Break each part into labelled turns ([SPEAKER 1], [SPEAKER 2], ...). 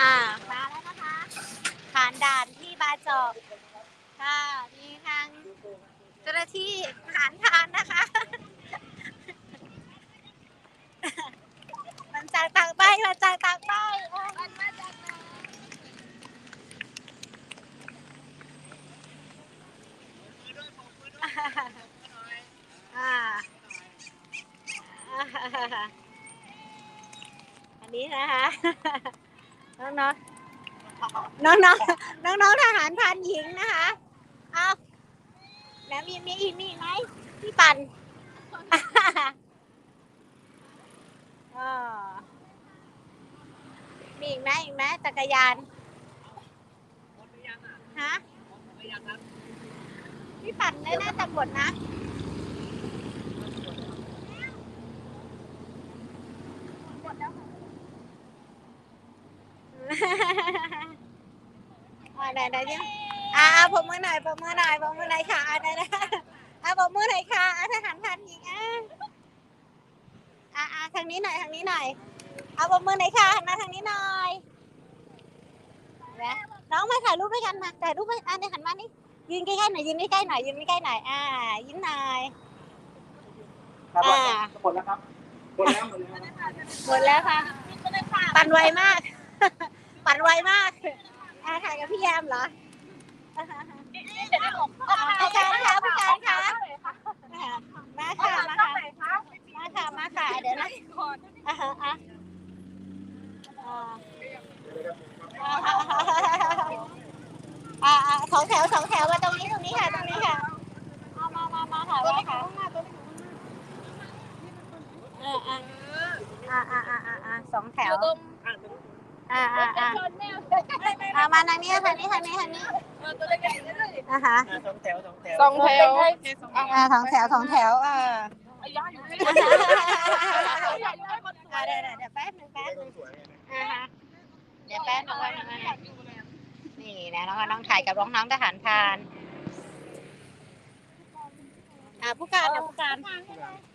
[SPEAKER 1] อ่ามาแล้วนะคะผ่านด่านที่บาจอกค่ะมีทางเจ้าหน้าที่ทหารพรานนะคะมันจากต่ากใบมันจากตากใบมันมาจากไหนอ่าอันนี้นะคะ น้องๆน้องน้องน้องน้องทหารพรานหญิงนะคะเอาแล้วมีมีอีกมีอีกไหมพี่ปันอ๋อมีอีกไหมอีกไหมจักรยานฮะพี่ปันได้น่าจะหมดนะ อ่า ได้ได้ยังอ่าอ่าผมมือหน่อยผมมือหน่อยผมมือหน่อยค่ะอ่าได้ได้อ่าผมมือหน่อยค่ะอ่าทหารพันหญิงอ่าอ่าอ่าทางนี้หน่อยทางนี้หน่อยเอาผมมือหน่อยค่ะหันมาทางนี้หน่อยนะน้องมาถ่ายรูปด้วยกันมาถ่ายรูปไปอ่าเนี่ยหันมานี่ยืนใกล้ๆหน่อยยืนใกล้ๆหน่อยยืนใกล้ๆหน่อยอ่ายิ้มหน่อย
[SPEAKER 2] ครับ
[SPEAKER 1] อ่า
[SPEAKER 2] หมดแล้วครับหมดแล้วหมดแล้ว
[SPEAKER 1] หมดแล้วค่ะปั่นไวมาก ปั่นไวมาก อ่าถ่ายกับพี่แยมเหรออ่าฮะผู้การคะผู้การคะมาค่ะมาค่ะมาค่ะมาค่ะเดี๋ยวนะอ่าฮะอะอ่าอ่าอ่าสองแถวสองแถวมาตรงนี้ตรงนี้ค่ะตรงนี้ค่ะเอามามามาค่ะมาค่ะเอออ่าอ่าอ่าอ่าอ่าอ่าสองแถว อ่าอ่าอ่าอ่ามาทางนี้ทางนี้ทางนี้ทางนี้อ่าฮะ
[SPEAKER 2] สองแถวสองแถว
[SPEAKER 3] สองแถว
[SPEAKER 1] อ่าสองแถวสองแถวอ่าอ่าเดี๋ยวเดี๋ยวเดี๋ยวแป๊บนึงแป๊บนึงอ่าฮะเดี๋ยวแป๊บนึงแป๊บนึงแป๊บนึงนี่นะน้องน้องถ่ายกับน้องน้องทหารพรานอ่าผู้การนะผู้การ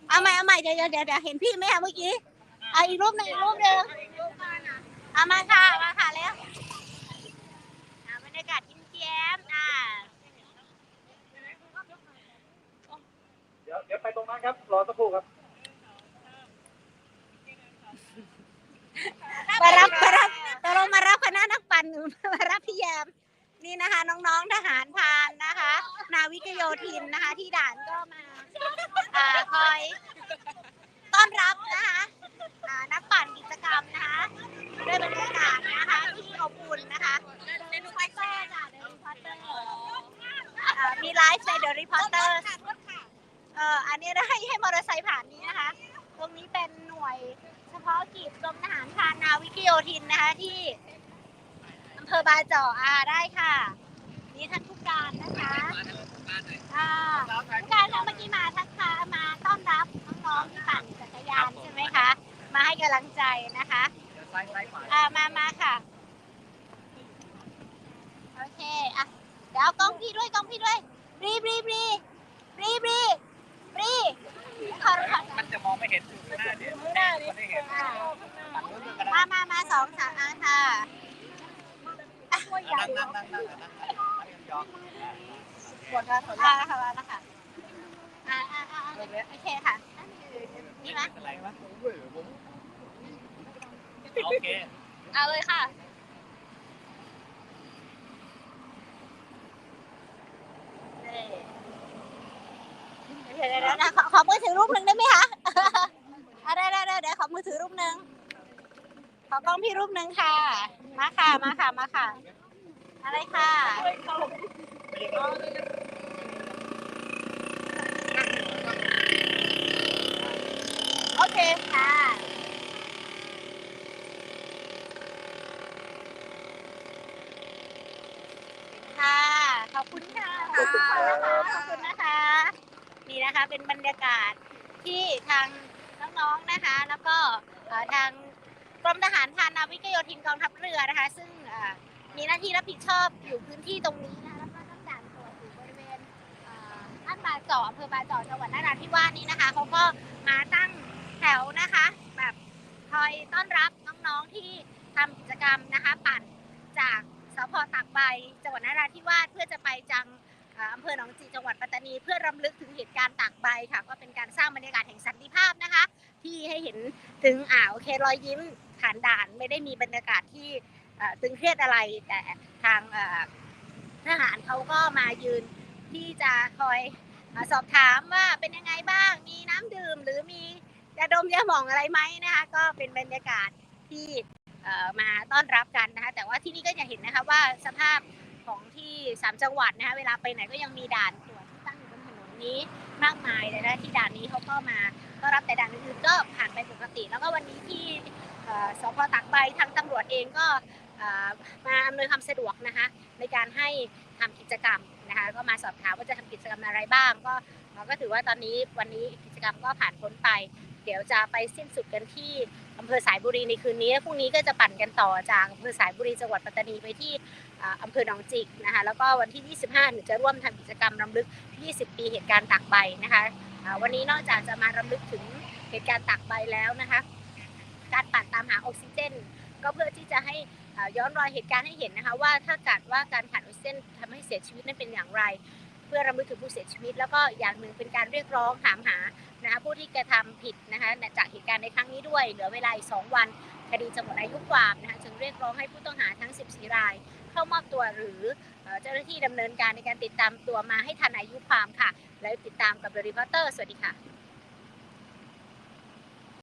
[SPEAKER 1] เอาใหม่เอาใหม่เดี๋ยวเดี๋ยวเดี๋ยวเดี๋ยวเห็นพี่ไหมคะเมื่อกี้เอาอีกรูปหนึ่งอีกรูปหนึ่ง เอามาค่ะ มาค่ะแล้วอ่าบรรยากาศยิ้มแย้มอ่า
[SPEAKER 2] เดี๋ยวเดี๋ยวไปตรงนั้นครับ รอสักครู่ครับ
[SPEAKER 1] มารับมารับตกลงมารับคณะนักปั่นหรือมารับพี่แยมนี่นะคะ น้องๆทหารพรานนะคะ นาวิกโยธินนะคะ ที่ด่านก็มาอ่าคอย ต้อนรับนะคะอ่านักปั่นกิจกรรมนะคะ ด้วยบรรยากาศนะคะที่อบอุ่นนะคะเดลิพอตเตอร์จ้ะเดลิพอตเตอร์มีไลฟ์ในเดลิพอตเตอร์เอ่ออันนี้ได้ให้มอเตอร์ไซค์ผ่านนี้นะคะ ตรงนี้เป็นหน่วยเฉพาะกิจกรมทหารพานาวิกโยธินนะคะที่อำเภอบาจาะอาได้ค่ะ นี่ท่านผู้การนะคะอ่าผู้การคะเมื่อกี้มาทักทายมาต้อนรับน้องๆที่ปั่นจักรยานใช่ไหมคะ มาให้กำลังใจนะคะ
[SPEAKER 2] ซ้ายซ้ายขวา
[SPEAKER 1] อ่ามามาค่ะ โอเค อะ เดี๋ยวเอากล้องพี่ด้วยกล้องพี่ด้วยรีบรีบรีบรีบรีบรีบขอขอ
[SPEAKER 2] มันจะมองไม่เห็นหน้าเดี๋ยวคนได้เห็น
[SPEAKER 1] อ่า
[SPEAKER 2] ฝั่งนู้นก็ได้
[SPEAKER 1] มามามาสองสามอันค่ะอะ
[SPEAKER 2] นั่งนั่งนั่งนั่งนั่งยอม
[SPEAKER 1] หมดแล้วค่ะค่ะมาแล้วค่ะอ่าอ่าอ่าโอเคค่ะนี่ไหม
[SPEAKER 2] อะไรวะ โอเค
[SPEAKER 3] เอาเลยค่ะ
[SPEAKER 1] เดี๋ยวเดี๋ยวเดี๋ยวนะขอขอมือถือรูปหนึ่งได้ไหมคะ อะได้ได้ได้เดี๋ยวขอมือถือรูปหนึ่งขอกล้องพี่รูปหนึ่งค่ะ มาค่ะ มาค่ะ มาค่ะ อะไรค่ะโอเคค่ะ ขอบคุณค่ะขอบคุณนะคะขอบคุณนะคะ นี่นะคะเป็นบรรยากาศที่ทางน้องๆนะคะ แล้วก็ทางกรมทหารพรานาวิกโยธินกองทัพเรือนะคะ ซึ่งมีหน้าที่รับผิดชอบอยู่พื้นที่ตรงนี้นะแล้วก็ตั้งด่านตรวจอยู่บริเวณเอ่อบ้านบาเจาะอำเภอบาเจาะจังหวัดนราธิวาสนี้นะคะเขาก็มาตั้งแถวนะคะ แบบคอยต้อนรับน้องๆที่ทำกิจกรรมนะคะ ปั่นจาก สพตากใบจังหวัดนราธิวาสเพื่อจะไปจังอำเภอหนองจีจังหวัดปัตตานี เพื่อรำลึกถึงเหตุการณ์ตากใบค่ะ ก็เป็นการสร้างบรรยากาศแห่งสันติภาพนะคะ ที่ให้เห็นถึงอ่าโอเครอยยิ้มผ่านด่านไม่ได้มีบรรยากาศที่ตึงเครียดอะไรแต่ทางทหารเขาก็มายืนที่จะคอยอสอบถามว่าเป็นยังไงบ้างมีน้ำดื่มหรือมียาดมยาหม่องอะไรไหมนะคะ ก็เป็นบรรยากาศที่ มาต้อนรับกันนะคะแต่ว่าที่นี่ก็จะเห็นนะคะว่าสภาพของที่สามจังหวัดนะคะเวลาไปไหนก็ยังมีด่านตรวจที่ตั้งอยู่บนถนนนี้มากมายเลยนะที่ด่านนี้เขาก็มาก็รับแต่ด่านอื่นๆก็ผ่านไปปกติ แล้วก็วันนี้ที่สพตากใบทางตำรวจเองก็มาอำนวยความสะดวกนะคะในการให้ทำกิจกรรมนะคะก็มาสอบถามว่าจะทำกิจกรรมอะไรบ้าง ก็เราก็ถือว่าตอนนี้วันนี้กิจกรรมก็ผ่านพ้นไป เดี๋ยวจะไปสิ้นสุดกันที่ อำเภอสายบุรีในคืนนี้และพรุ่งนี้ก็จะปั่นกันต่อจากอำเภอสายบุรีจังหวัดปัตตานีไปที่อำเภอหนองจิกนะคะแล้วก็วันที่ 25หนูจะร่วมทำกิจกรรมรำลึก 20 ปีเหตุการณ์ตากใบนะคะวันนี้นอกจากจะมารำลึกถึงเหตุการณ์ตากใบแล้วนะคะการปั่นตามหาออกซิเจน ก็เพื่อที่จะให้ย้อนรอยเหตุการณ์ให้เห็นนะคะว่าถ้าเกิดว่าการขาดออกซิเจนทำให้เสียชีวิตนั้นเป็นอย่างไร เพื่อรำลึกถึงผู้เสียชีวิต แล้วก็อย่างหนึ่งเป็นการเรียกร้องถามหานะคะผู้ที่กระทำผิดนะคะจากเหตุการณ์ในครั้งนี้ด้วย เหลือเวลาอีกสองวัน คดีจะหมดอายุความนะคะจึงเรียกร้องให้ผู้ต้องหาทั้ง 14 ราย เข้ามอบตัวหรือเจ้าหน้าที่ดำเนินการในการติดตามตัวมาให้ทันอายุความค่ะ แล้วติดตามกับเดอะรีพอร์เตอร์สวัสดีค่ะ